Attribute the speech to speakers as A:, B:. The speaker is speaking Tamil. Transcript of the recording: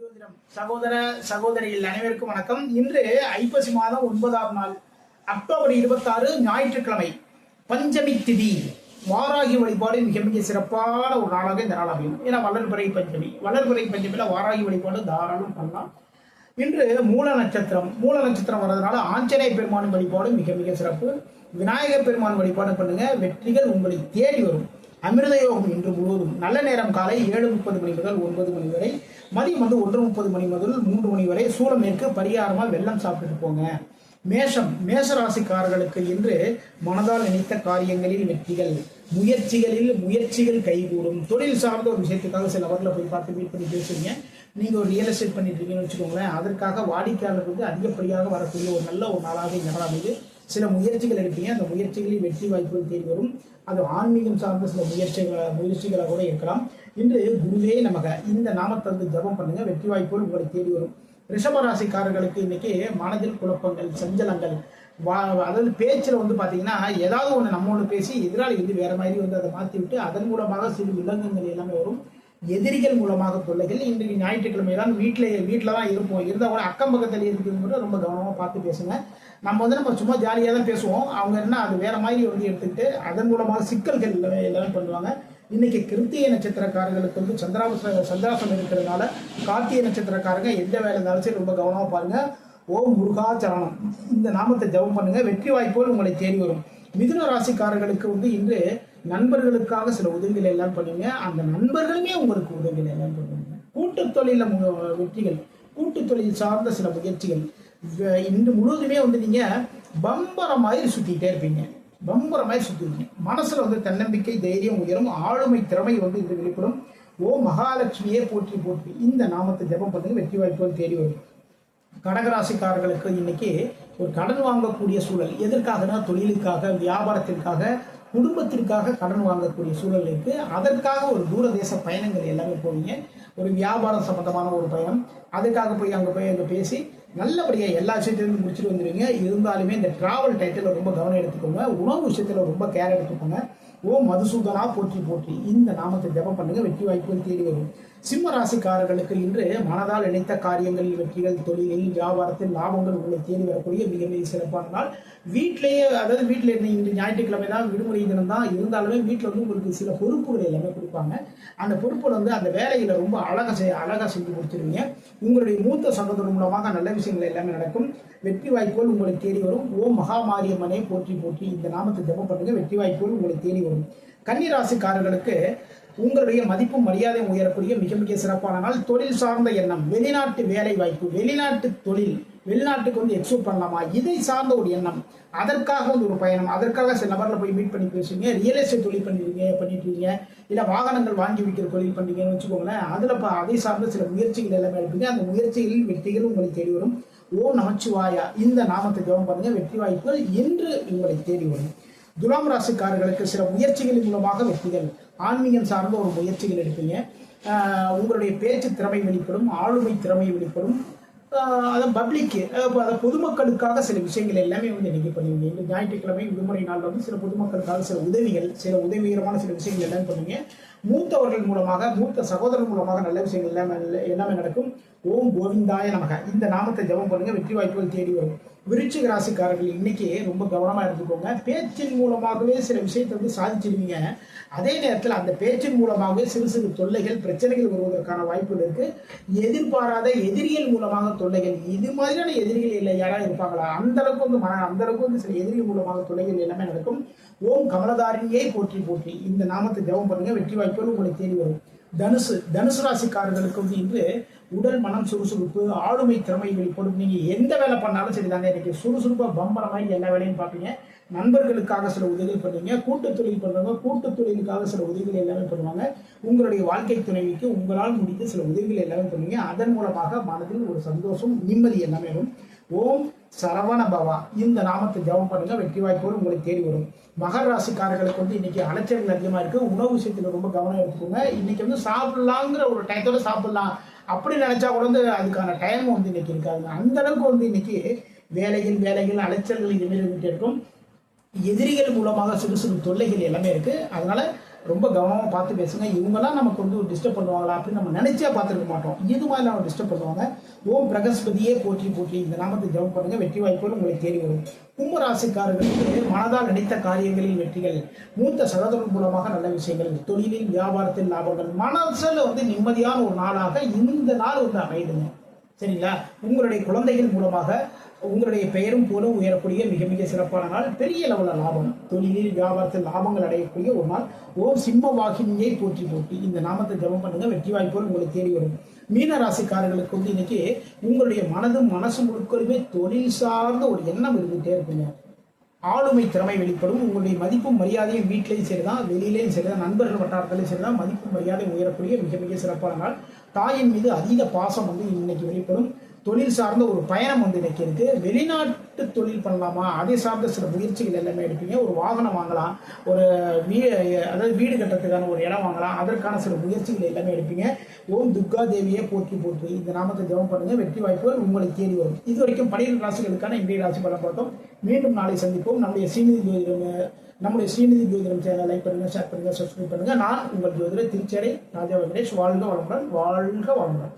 A: ஜோதிடம். சகோதர சகோதரிகள் அனைவருக்கும் வணக்கம். இன்று ஐப்பசி மாதம் ஒன்பதாம் நாள் அக்டோபர் இருபத்தாறு ஞாயிற்றுக்கிழமை பஞ்சமி திதி. வாராகி வழிபாடு மிக மிக சிறப்பான ஒரு நாளாக இந்த நாள் அமையும். ஏன்னா வளர்பிறை பஞ்சமி. வளர்பிறை பஞ்சமியில் வாராகி வழிபாடு தாராளம் பண்ணலாம். இன்று மூல நட்சத்திரம். மூல நட்சத்திரம் வர்றதுனால ஆஞ்சநேய பெருமான் வழிபாடு மிக மிக சிறப்பு. விநாயகர் பெருமான் வழிபாடு பண்ணுங்க. வெற்றிகள் உங்களை தேடி வரும். அமிர்த யோகம் இன்று முழுவதும் நல்ல நேரம் காலை ஏழு முப்பது மணி முதல் ஒன்பது மணி வரை மதியம் வந்து ஒன்று முப்பது மணி முதல் மூன்று மணி வரை சூளம் பரிகாரமாக பரிகாரமா வெள்ளம் சாப்பிட்டுட்டு போங்க. மேஷம் மேஷ ராசிக்காரர்களுக்கு இன்று மனதால் நினைத்த காரியங்களில் வெற்றிகள். முயற்சிகளில் முயற்சிகள் கைகூடும். தொழில் சார்ந்த ஒரு விஷயத்துக்காக சில அவர்களை போய் பார்த்து மீட் பண்ணி பேசுவீங்க நீங்க ஒரு ரியல் எஸ்டேட் பண்ணிட்டு இருக்கீங்கன்னு வச்சுக்கோங்களேன். அதற்காக வாடிக்கையாளர்களுக்கு அதிகப்படியாக வரக்கூடிய ஒரு நல்ல ஒரு நாளாக இந்த நாள் அமைது சில முயற்சிகள் எடுப்பீங்க. அந்த முயற்சிகளில் வெற்றி வாய்ப்புகள் தேடி வரும் அது ஆன்மீகம் சார்ந்த சில முயற்சிகள் முயற்சிகளாக கூட இருக்கலாம். இன்று குருவே நமக. இந்த நாமத்தை வந்து ஜபம் பண்ணுங்க. வெற்றி வாய்ப்புகள் உங்களை தேடி வரும். ரிஷபராசிக்காரர்களுக்கு இன்னைக்கு மனதில் குழப்பங்கள் சஞ்சலங்கள். வா அதாவது பேச்சில் வந்து பார்த்தீங்கன்னா ஏதாவது ஒன்று நம்ம ஒன்று பேசி எதிராளி வந்து வேற மாதிரி வந்து அதை மாற்றி விட்டு அதன் மூலமாக சிறு விலங்குகள் எல்லாமே வரும். எதிரிகள் மூலமாக தொல்லைகள் இன்றைக்கு ஞாயிற்றுக்கிழமை தான் வீட்டில் வீட்டில் தான் இருப்போம். இருந்தால் கூட அக்கம் பக்கத்தில் இருக்கிறவங்க கூட ரொம்ப கவனமாக பார்த்து பேசுங்க. நம்ம வந்து நம்ம சும்மா ஜாலியாக தான் பேசுவோம். அவங்க என்ன அது வேற மாதிரி வந்து எடுத்துக்கிட்டு அதன் மூலமாக சிக்கல்கள் எல்லாமே எல்லாமே பண்ணுவாங்க. இன்னைக்கு கிருத்திய நட்சத்திரக்காரர்களுக்கு வந்து சந்திராச சந்திராசம் இருக்கிறதுனால கார்த்திகை நட்சத்திரக்காரங்க எந்த வேலை இருந்தாலும் சரி ரொம்ப கவனமாக பாருங்க. ஓம் முருகாச்சரணம் இந்த நாமத்தை ஜெபம் பண்ணுங்க. வெற்றி வாய்ப்புகள் உங்களை தேடி வரும். மிதுன ராசிக்காரர்களுக்கு வந்து இன்று நண்பர்களுக்காக சில உதவிகள் எல்லாம் பண்ணுவீங்க அந்த நண்பர்களுமே உங்களுக்கு உதவிகள் எல்லாம் பண்ணுவாங்க. கூட்டு தொழில வெற்றிகள் கூட்டு தொழில் சார்ந்த சில முயற்சிகள். இன்று முழுவதுமே வந்து நீங்க பம்பரம் மாதிரி சுத்திக்கிட்டே இருப்பீங்க. பம்பர மாதிரி சுத்துவீங்க மனசுல வந்து தன்னம்பிக்கை தைரியம் உயரும் ஆளுமை திறமை வந்து இன்று வெளிப்படும். ஓ மகாலட்சுமியே போற்றி போற்றி. இந்த நாமத்தை ஜெபம் பண்ணுங்க. வெற்றி வாய்ப்புகள் தேடி வரும். கடகராசிக்காரர்களுக்கு இன்னைக்கு ஒரு கடன் வாங்கக்கூடிய சூழல். எதற்காகனா? தொழிலுக்காக வியாபாரத்திற்காக குடும்பத்திற்காக கடன் வாங்கக்கூடிய சூழல் இருக்கு. அதற்காக ஒரு தூரதேச பயணங்கள் எல்லாமே போவீங்க. ஒரு வியாபாரம் சம்பந்தமான ஒரு பயணம். அதுக்காக போய் அங்கே போய் அங்கே பேசி நல்லபடியாக எல்லா விஷயத்திலும் முடிச்சுட்டு வந்துடுவீங்க. இருந்தாலுமே இந்த ட்ராவல் டைட்டில் ரொம்ப கவனம் எடுத்துக்கோங்க. உணவு விஷயத்தில் ரொம்ப கேர் எடுத்துக்கோங்க. ஓ மதுசூதனா போற்றி போற்றி. இந்த நாமத்தை ஜெபம் பண்ணுங்க. வெற்றி வாய்ப்புகள் தேடி வரும். சிம்ம ராசிக்காரர்களுக்கு இன்று மனதால் இணைத்த காரியங்களில் வெற்றிகள் தொழிலில் வியாபாரத்தில் லாபங்கள் உங்களை தேடி வரக்கூடிய மிக மிக சிறப்பான நாள். வீட்டிலேயே அதாவது வீட்டில் இருந்து இன்று ஞாயிற்றுக்கிழமை தான் விடுமுறை தினம் தான். இருந்தாலுமே வீட்டில் வந்து உங்களுக்கு சில பொறுப்புகள் எல்லாமே கொடுப்பாங்க. அந்த பொறுப்பில் வந்து அந்த வேலையில் ரொம்ப அழகாக செய்ய அழகாக செஞ்சு கொடுத்துருவீங்க. உங்களுடைய மூத்த சகோதரர் மூலமாக நல்ல விஷயங்கள் எல்லாமே நடக்கும். வெற்றி வாய்ப்புகள் உங்களை தேடி வரும். ஓ மகாமாரியம்மனே போற்றி போற்றி. இந்த நாமத்தை ஜெபம் பண்ணுங்க. வெற்றி வாய்ப்புகள் உங்களை தேடி வரும். கன்னிராசிக்காரர்களுக்கு உங்களுடைய மதிப்பும் மரியாதையும் உயரக்கூடிய மிக மிக சிறப்பான நாள். தொழில் சார்ந்த எண்ணம் வெளிநாட்டு வேலை வாய்ப்பு வெளிநாட்டு தொழில். வெளிநாட்டுக்கு வந்து எக்ஸ்போர்ட் பண்ணலாமா? இதை சார்ந்த ஒரு எண்ணம். அதற்காக வந்து ஒரு பயணம். அதற்காக சில நபர்ல போய் மீட் பண்ணி பேசுவீங்க ரியல் எஸ்டேட் தொழில் பண்ணிருக்கீங்க பண்ணிட்டு இருக்கீங்க வாகனங்கள் வாங்கி விற்கிற தொழில் பண்ணீங்கன்னு வச்சுக்கோங்களேன். அதில் இப்போ அதை சார்ந்த சில முயற்சிகள் எல்லாமே எடுப்பீங்க. அந்த முயற்சிகளில் வெற்றிகள் உங்களுக்கு தேடி வரும். ஓ நமச்சிவாயா இந்த நாமத்தை ஜெபம் பண்ணுங்க. வெற்றி வாய்ப்புகள் என்று உங்களை தேடி வரும். துலாம் ராசிக்காரர்களுக்கு சில முயற்சிகளின் மூலமாக வெற்றிகள். ஆன்மீகம் சார்ந்த ஒரு முயற்சிகள் எடுப்பீங்க. உங்களுடைய பேச்சு திறமை வெளிப்படும். ஆளுமை திறமை வெளிப்படும். அதான் பப்ளிக்கு அதை பொதுமக்களுக்காக சில விஷயங்கள் எல்லாமே வந்து நீங்கள் பண்ணுவீங்க இந்த ஞாயிற்றுக்கிழமை விடுமுறை நாள் வந்து சில பொதுமக்களுக்காக சில உதவிகள் சில உதவிகரமான சில விஷயங்கள் எல்லாமே பண்ணுவீங்க மூத்தவர்கள் மூலமாக மூத்த சகோதரர் மூலமாக நல்ல விஷயங்கள் எல்லாமே எல்லாமே நடக்கும். ஓம் கோவிந்தாய நமக. இந்த நாமத்தை ஜெபம் பண்ணுங்க வெற்றி வாய்ப்புகள் தேடி வரும். விருச்சிக ராசிக்காரர்கள் இன்னைக்கு ரொம்ப கவனமா இருந்துக்கோங்க. பேச்சின் மூலமாகவே சில விஷயத்தை வந்து சாதிச்சிருவீங்க. அதே நேரத்தில் அந்த பேச்சின் மூலமாகவே சிறு சிறு தொல்லைகள் பிரச்சனைகள் வருவதற்கான வாய்ப்புகள் இருக்கு. எதிர்பாராத எதிரிகள் மூலமாக தொல்லைகள். இது மாதிரியான எதிரிகள் இல்லை யாராவது இருப்பாங்களா? அந்த அளவுக்கு வந்து மன அந்த அளவுக்கு வந்து சில எதிரிகள் மூலமாக தொல்லைகள் எல்லாமே நடக்கும். ஓம் கமலதாரிணியே போற்றி போற்றி. இந்த நாமத்தை ஜெபம் பண்ணுங்க வெற்றி வாய்ப்பு வாய்ப்புகள் உங்களை தேடி வரும். தனுசு தனுசு ராசிக்காரர்களுக்கு வந்து இன்று உடல் மனம் சுறுசுறுப்பு ஆளுமை திறமை வெளிப்படும். நீங்க எந்த வேலை பண்ணாலும் சரிதாங்க. இன்னைக்கு சுறுசுறுப்பா பம்பர எல்லா வேலையும் பார்ப்பீங்க. நண்பர்களுக்காக சில உதவிகள் பண்ணுவீங்க. கூட்டு தொழில் பண்றவங்க கூட்டு தொழிலுக்காக சில உதவிகள் எல்லாமே பண்ணுவாங்க. உங்களுடைய வாழ்க்கை துணைவிக்கு உங்களால் முடிந்த சில உதவிகள் எல்லாமே பண்ணுவீங்க. அதன் மூலமாக மனதில் ஒரு சந்தோஷம் நிம்மதி எல்லாமே வரும். ஓம் சரவண பவா இந்த நாமத்தை ஜெபம் பண்ணுங்க வெற்றி வாய்ப்போடு உங்களுக்கு தேடி வரும். மகர ராசிக்காரர்களுக்கு வந்து இன்னைக்கு அலைச்சல்கள் அதிகமா இருக்கு. உணவு விஷயத்துல ரொம்ப கவனம் எடுத்துக்கோங்க. இன்னைக்கு வந்து சாப்பிடலாங்கிற ஒரு டயத்தோட சாப்பிடலாம். அப்படி நினைச்சா கூட வந்து அதுக்கான டைம் வந்து இன்னைக்கு இருக்காது. அந்த அளவுக்கு வந்து இன்னைக்கு வேலைகள் வேலைகள் அலைச்சல்கள் இனிமேல் இருக்கும். எதிரிகள் மூலமாக சிறு சிறு தொல்லைகள் எல்லாமே இருக்கு. அதனால ரொம்ப கவனமாக பார்த்து பேசுங்க. இவங்கெல்லாம் நமக்கு வந்து டிஸ்டர்ப் பண்ணுவாங்களா அப்படின்னு நம்ம நினைச்சே பார்த்துருக்க மாட்டோம். இது மாதிரி நம்ம டிஸ்டர்ப் பண்ணுவாங்க? ஓம் பிரகஸ்பதியே போற்றி போற்றி இந்த நாமத்தை ஜெபம் பண்ணுங்க. வெற்றி வாய்ப்புகள் உங்களுக்கு தேடி வரும். கும்பராசிக்காரர்களுக்கு மனதால் நினைத்த காரியங்களில் வெற்றிகள். மூத்த சகோதரன் மூலமாக நல்ல விஷயங்கள். தொழிலில் வியாபாரத்தில் லாபங்கள். மனசில் வந்து நிம்மதியான ஒரு நாளாக இந்த நாள் வந்து அமைதுங்க சரிங்களா? உங்களுடைய குழந்தைகள் மூலமாக உங்களுடைய பெயரும் போலும் உயரக்கூடிய மிக மிக சிறப்பான நாள். பெரிய லெவலில் லாபம். தொழிலில் வியாபாரத்தில் லாபங்கள் அடையக்கூடிய ஒரு நாள். ஓம் சிம்ம வாகினியை போற்றி போட்டி இந்த நாமத்தை ஜெபம் பண்ணுங்க. வெற்றி வாய்ப்புகள் உங்களுக்கு தேடி வரும். மீன ராசிக்காரர்களுக்கு வந்து இன்னைக்கு உங்களுடைய மனதும் மனசு முழுக்கலுமே தொழில் சார்ந்த ஒரு எண்ணம் இருந்துகிட்டே இருக்குங்க. ஆளுமை திறமை வெளிப்படும். உங்களுடைய மதிப்பும் மரியாதையும் வீட்டிலையும் சரிதான் வெளியிலையும் சரிதான் நண்பர்கள் வட்டாரத்திலையும் சரிதான். மதிப்பும் மரியாதை உயரக்கூடிய மிக மிக சிறப்பான நாள். தாயின் மீது அதீத பாசம் வந்து இன்னைக்கு வெளிப்படும். தொழில் சார்ந்த ஒரு பயணம் வந்து இன்னைக்கு இருக்கு. வெளிநாட்டு தொழில் பண்ணலாமா? அதை சார்ந்த சில முயற்சிகள் எல்லாமே எடுப்பீங்க. ஒரு வாகனம் வாங்கலாம் ஒரு வீ அதாவது வீடு கட்டுறதுக்கான ஒரு இடம் வாங்கலாம் அதற்கான சில முயற்சிகள் எல்லாமே எடுப்பீங்க. ஓம் துர்கா தேவியை போற்றி போற்றி. இந்த நாமத்தை ஜெபம் பண்ணுங்க. வெற்றி வாய்ப்புகள் உங்களை தேடி வரும். இது வரைக்கும் பனிரெண்டு ராசிகளுக்கான இன்றைய ராசி பலன் பார்த்தோம். மீண்டும் நாளை சந்திப்போம். நம்முடைய சீனிதி ஜோதிடம் நம்முடைய ஸ்ரீநிதி ஜோதிடம் சேனலை லைக் பண்ணுங்க ஷேர் பண்ணுங்க சப்ஸ்கிரைப் பண்ணுங்க. நான் உங்கள் ஜோதிடர் திருச்சேரை ராஜா வெங்கடேஷ். வாழ்க வளமுடன் வாழ்க வளமுடன்.